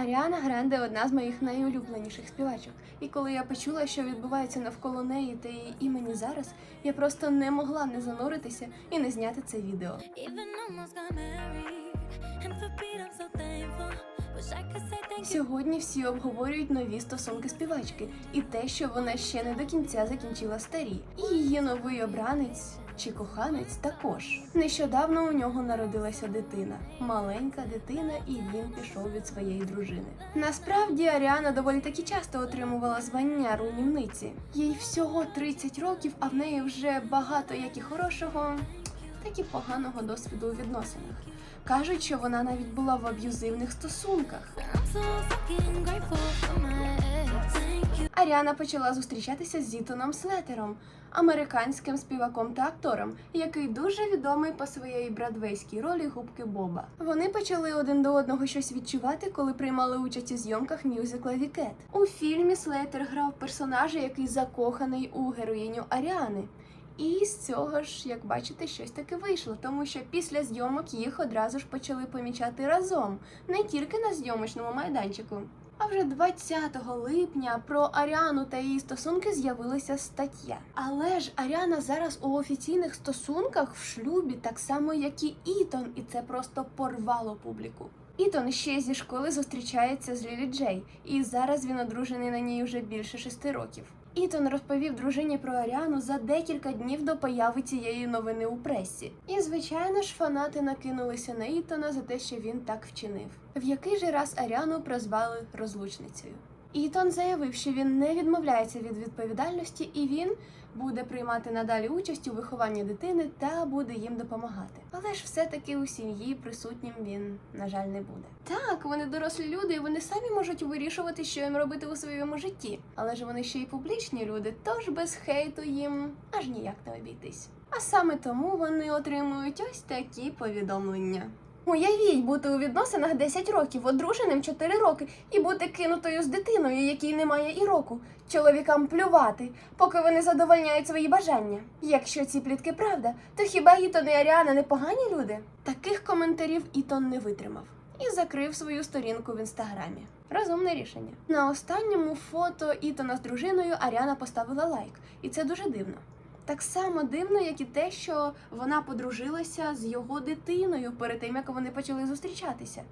Аріана Гранде одна з моїх найулюбленіших співачок. І коли я почула, що відбувається навколо неї та її імені зараз, я просто не могла не зануритися і не зняти це відео. Сьогодні всі обговорюють нові стосунки співачки і те, що вона ще не до кінця закінчила старі. І її новий обранець чи коханець також. Нещодавно у нього народилася дитина, маленька дитина, і він пішов від своєї дружини. Насправді Аріана доволі таки часто отримувала звання руйнівниці. Їй всього 30 років, а в неї вже багато як і хорошого, так і поганого досвіду у відносинах. Кажуть, що вона навіть була в аб'юзивних стосунках. Аріана почала зустрічатися з Зітоном Слетером, американським співаком та актором, який дуже відомий по своїй бродвейській ролі губки Боба. Вони почали один до одного щось відчувати, коли приймали участь у зйомках мюзикла Вікет. У фільмі Слейтер грав персонажа, який закоханий у героїню Аріани. І з цього ж, як бачите, щось таке вийшло, тому що після зйомок їх одразу ж почали помічати разом, не тільки на зйомочному майданчику. А вже 20 липня про Аріану та її стосунки з'явилася стаття. Але ж Аріана зараз у офіційних стосунках в шлюбі, так само як і Ітон, і це просто порвало публіку. Ітон ще зі школи зустрічається з Лілі Джей, і зараз він одружений на ній вже більше шести років. Ітон розповів дружині про Аріану за декілька днів до появи цієї новини у пресі. І, звичайно ж, фанати накинулися на Ітона за те, що він так вчинив. В який же раз Аріану прозвали розлучницею. Ітон заявив, що він не відмовляється від відповідальності і він буде приймати надалі участь у вихованні дитини та буде їм допомагати. Але ж все-таки у сім'ї присутнім він, на жаль, не буде. Так, вони дорослі люди, і вони самі можуть вирішувати, що їм робити у своєму житті. Але ж вони ще й публічні люди, тож без хейту їм аж ніяк не обійтись. А саме тому вони отримують ось такі повідомлення. Уявіть бути у відносинах 10 років, одруженим 4 роки, і бути кинутою з дитиною, якій немає і року. Чоловікам плювати, поки вони задовольняють свої бажання. Якщо ці плітки правда, то хіба Ітон і Аріана не погані люди? Таких коментарів Ітон не витримав і закрив свою сторінку в інстаграмі. Розумне рішення. На останньому фото Ітона з дружиною Аріана поставила лайк, і це дуже дивно. Так само дивно, як і те, що вона подружилася з його дитиною перед тим, як вони почали зустрічатися.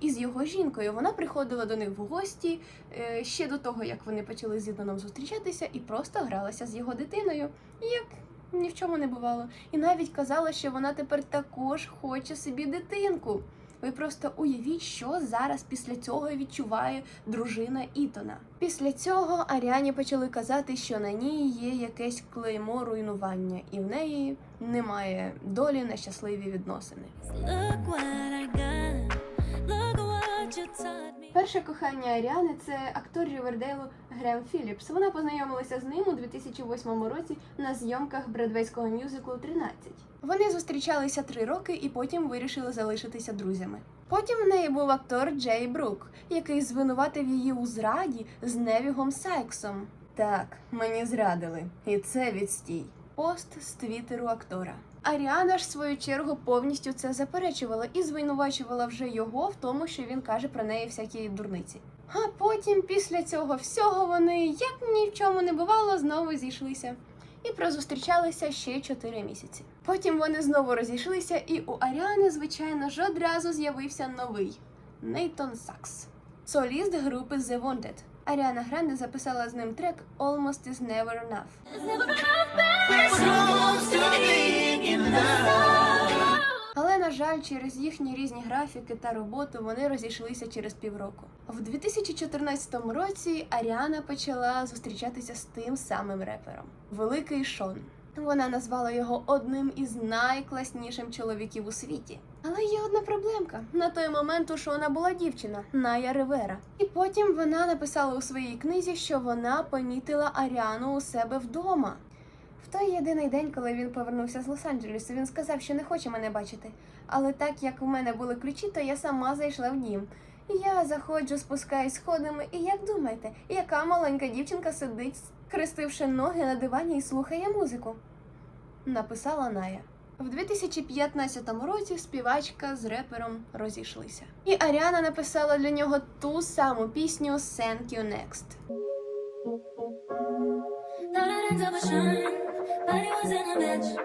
І з його жінкою вона приходила до них в гості е, ще до того, як вони почали з Ітаном зустрічатися, і просто гралася з його дитиною, як ні в чому не бувало. І навіть казала, що вона тепер також хоче собі дитинку. Ви просто уявіть, що зараз після цього відчуває дружина Ітона. Після цього Аріані почали казати, що на ній є якесь клеймо руйнування, і в неї немає долі на щасливі відносини. Перше кохання Аріани це актор Рівердейлу Грем Філіпс. Вона познайомилася з ним у 2008 році на зйомках бродвейського мюзиклу «13». Вони зустрічалися три роки і потім вирішили залишитися друзями. Потім в неї був актор Джей Брук, який звинуватив її у зраді з Невігом Сайксом. Так, мені зрадили, і це відстій. Пост з твіттеру актора. Аріана ж в свою чергу повністю це заперечувала і звинувачувала вже його в тому, що він каже про неї всякі дурниці. А потім, після цього всього, вони, як ні в чому не бувало, знову зійшлися і прозустрічалися ще 4 місяці. Потім вони знову розійшлися, і у Аріани, звичайно ж, одразу з'явився новий Нейтон Сакс, соліст групи The Wanted. Аріана Гранде записала з ним трек Almost is Never Enough. Але на жаль, через їхні різні графіки та роботу вони розійшлися через півроку. В 2014 році Аріана почала зустрічатися з тим самим репером Великий Шон. Вона назвала його одним із найкласнішим чоловіків у світі. Але є одна проблемка. На той момент у Шона була дівчина Ная Ривера. І потім вона написала у своїй книзі, що вона помітила Аріану у себе вдома. В той єдиний день, коли він повернувся з Лос-Анджелесу, він сказав, що не хоче мене бачити. Але так як у мене були ключі, то я сама зайшла в дім. Я заходжу, спускаюсь сходами, і як думаєте, яка маленька дівчинка сидить, скрестивши ноги на дивані і слухає музику? Написала Ная. В 2015 році співачка з репером розійшлися. І Аріана написала для нього ту саму пісню Thank You Next.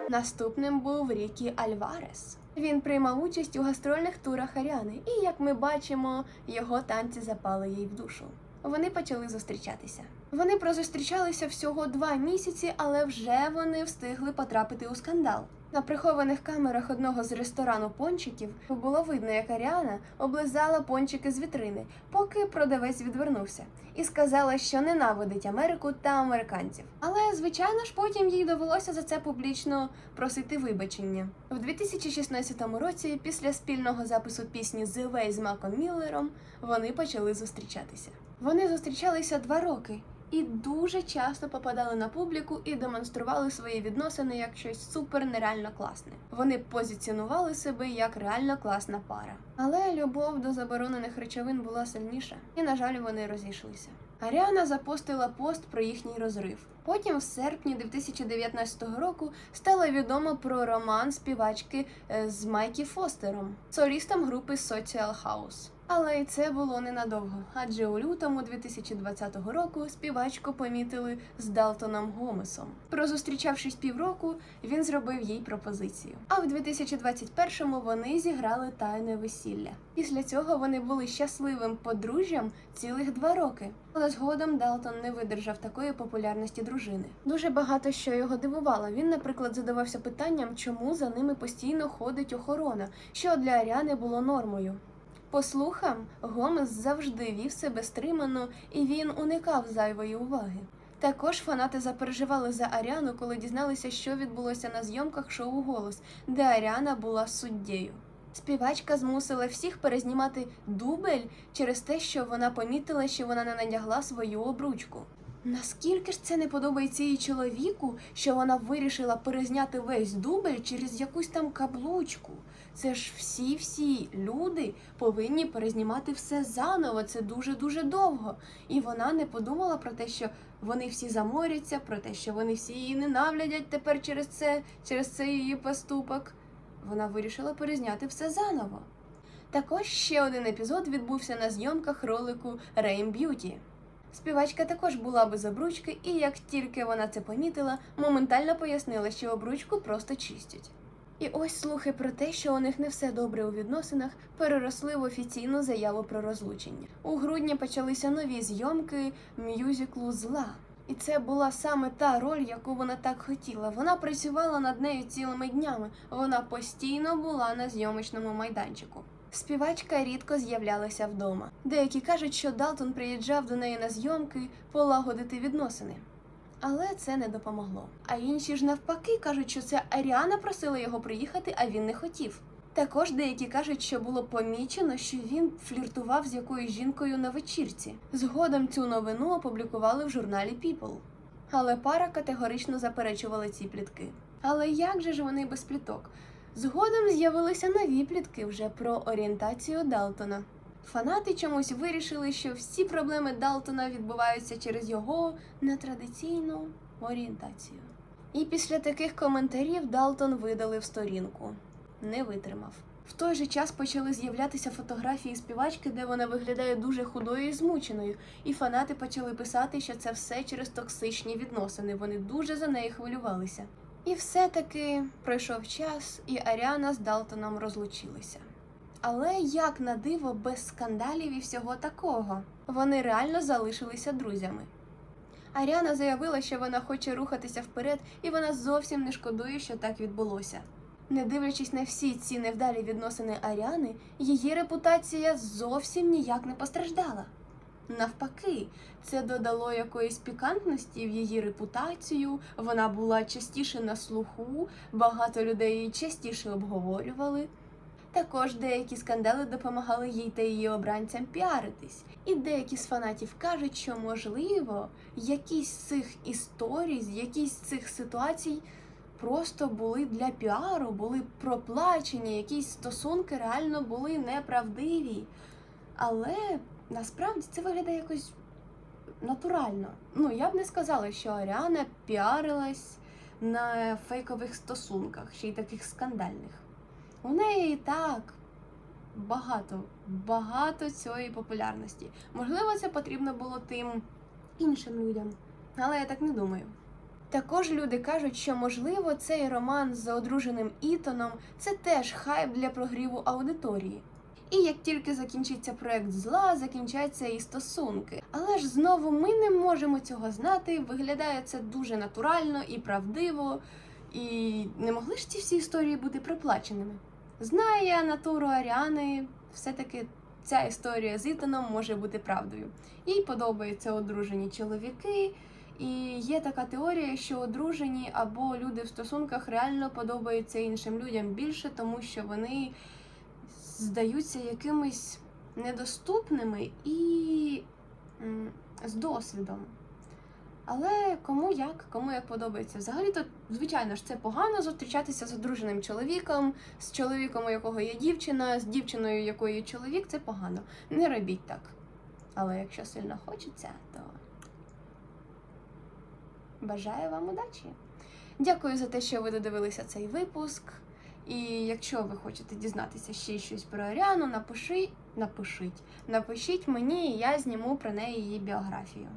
Наступним був Рікі Альварес. Він приймав участь у гастрольних турах Аріани, і як ми бачимо, його танці запали їй в душу. Вони почали зустрічатися. Вони прозустрічалися всього два місяці, але вже вони встигли потрапити у скандал. На прихованих камерах одного з ресторану пончиків було видно, як Аріана облизала пончики з вітрини, поки продавець відвернувся, і сказала, що ненавидить Америку та американців. Але звичайно ж потім їй довелося за це публічно просити вибачення. В 2016 році, після спільного запису пісні «The Way» з Маком Міллером, вони почали зустрічатися. Вони зустрічалися два роки і дуже часто попадали на публіку і демонстрували свої відносини як щось супер нереально класне. Вони позиціонували себе як реально класна пара. Але любов до заборонених речовин була сильніша, і на жаль, вони розійшлися. Аріана запостила пост про їхній розрив. Потім, в серпні 2019 року, стало відомо про роман співачки е, з Майкі Фостером, солістом групи Social House. Але і це було ненадовго, адже у лютому 2020 року співачку помітили з Далтоном Гомесом. Прозустрічавшись півроку, він зробив їй пропозицію. А в 2021-му вони зіграли тайне весілля. Після цього вони були щасливим подружжям цілих два роки. Але згодом Далтон не видержав такої популярності дружини. Дуже багато що його дивувало. Він, наприклад, задавався питанням, чому за ними постійно ходить охорона, що для Аріани було нормою. По слухам, Гомес завжди вів себе стримано і він уникав зайвої уваги. Також фанати запереживали за Аріану, коли дізналися, що відбулося на зйомках шоу Голос, де Аріана була суддєю. Співачка змусила всіх перезнімати дубель через те, що вона помітила, що вона не надягла свою обручку. Наскільки ж це не подобається її чоловіку, що вона вирішила перезняти весь дубель через якусь там каблучку? Це ж всі-всі люди повинні перезнімати все заново. Це дуже дуже довго. І вона не подумала про те, що вони всі заморяться, про те, що вони всі її ненавидять тепер через це, через цей її поступок. Вона вирішила перезняти все заново. Також ще один епізод відбувся на зйомках ролику Rain Beauty. Співачка також була без обручки, і як тільки вона це помітила, моментально пояснила, що обручку просто чистять. І ось слухи про те, що у них не все добре у відносинах, переросли в офіційну заяву про розлучення. У грудні почалися нові зйомки мюзиклу Зла. І це була саме та роль, яку вона так хотіла. Вона працювала над нею цілими днями. Вона постійно була на зйомочному майданчику. Співачка рідко з'являлася вдома. Деякі кажуть, що Далтон приїжджав до неї на зйомки полагодити відносини. Але це не допомогло. А інші ж навпаки кажуть, що це Аріана просила його приїхати, а він не хотів. Також деякі кажуть, що було помічено, що він фліртував з якоюсь жінкою на вечірці. Згодом цю новину опублікували в журналі People. Але пара категорично заперечувала ці плітки. Але як же ж вони без пліток? Згодом з'явилися нові плітки вже про орієнтацію Далтона. Фанати чомусь вирішили, що всі проблеми Далтона відбуваються через його нетрадиційну орієнтацію. І після таких коментарів Далтон видалив сторінку. Не витримав. В той же час почали з'являтися фотографії співачки, де вона виглядає дуже худою і змученою, і фанати почали писати, що це все через токсичні відносини. Вони дуже за неї хвилювалися. І все-таки пройшов час, і Аріана з Далтоном розлучилися. Але як на диво, без скандалів і всього такого, вони реально залишилися друзями. Аріана заявила, що вона хоче рухатися вперед, і вона зовсім не шкодує, що так відбулося. Не дивлячись на всі ці невдалі відносини Аріани, її репутація зовсім ніяк не постраждала. Навпаки, це додало якоїсь пікантності в її репутацію, вона була частіше на слуху, багато людей її частіше обговорювали. Також деякі скандали допомагали їй та її обранцям піаритись. І деякі з фанатів кажуть, що можливо якісь з цих історій, якісь з цих ситуацій просто були для піару, були проплачені, якісь стосунки реально були неправдиві. Але насправді це виглядає якось натурально. Ну, я б не сказала, що Аріана піарилась на фейкових стосунках, ще й таких скандальних. У неї і так багато, багато цієї популярності. Можливо, це потрібно було тим іншим людям, але я так не думаю. Також люди кажуть, що можливо цей роман з одруженим Ітоном це теж хайп для прогріву аудиторії. І як тільки закінчиться проект зла, закінчаться і стосунки. Але ж знову ми не можемо цього знати. Виглядає це дуже натурально і правдиво. І не могли ж ці всі історії бути проплаченими. Знає натуру Аріани, все-таки ця історія з Ітаном може бути правдою. Їй подобаються одружені чоловіки, і є така теорія, що одружені або люди в стосунках реально подобаються іншим людям більше, тому що вони здаються якимись недоступними і з досвідом. Але кому як, кому як подобається. Взагалі, то, звичайно ж, це погано зустрічатися з одруженим чоловіком, з чоловіком, у якого є дівчина, з дівчиною, якої є чоловік, це погано. Не робіть так. Але якщо сильно хочеться, то бажаю вам удачі. Дякую за те, що ви додивилися цей випуск. І якщо ви хочете дізнатися ще щось про Аріану, напиши, напишіть. Напишіть мені, і я зніму про неї її біографію.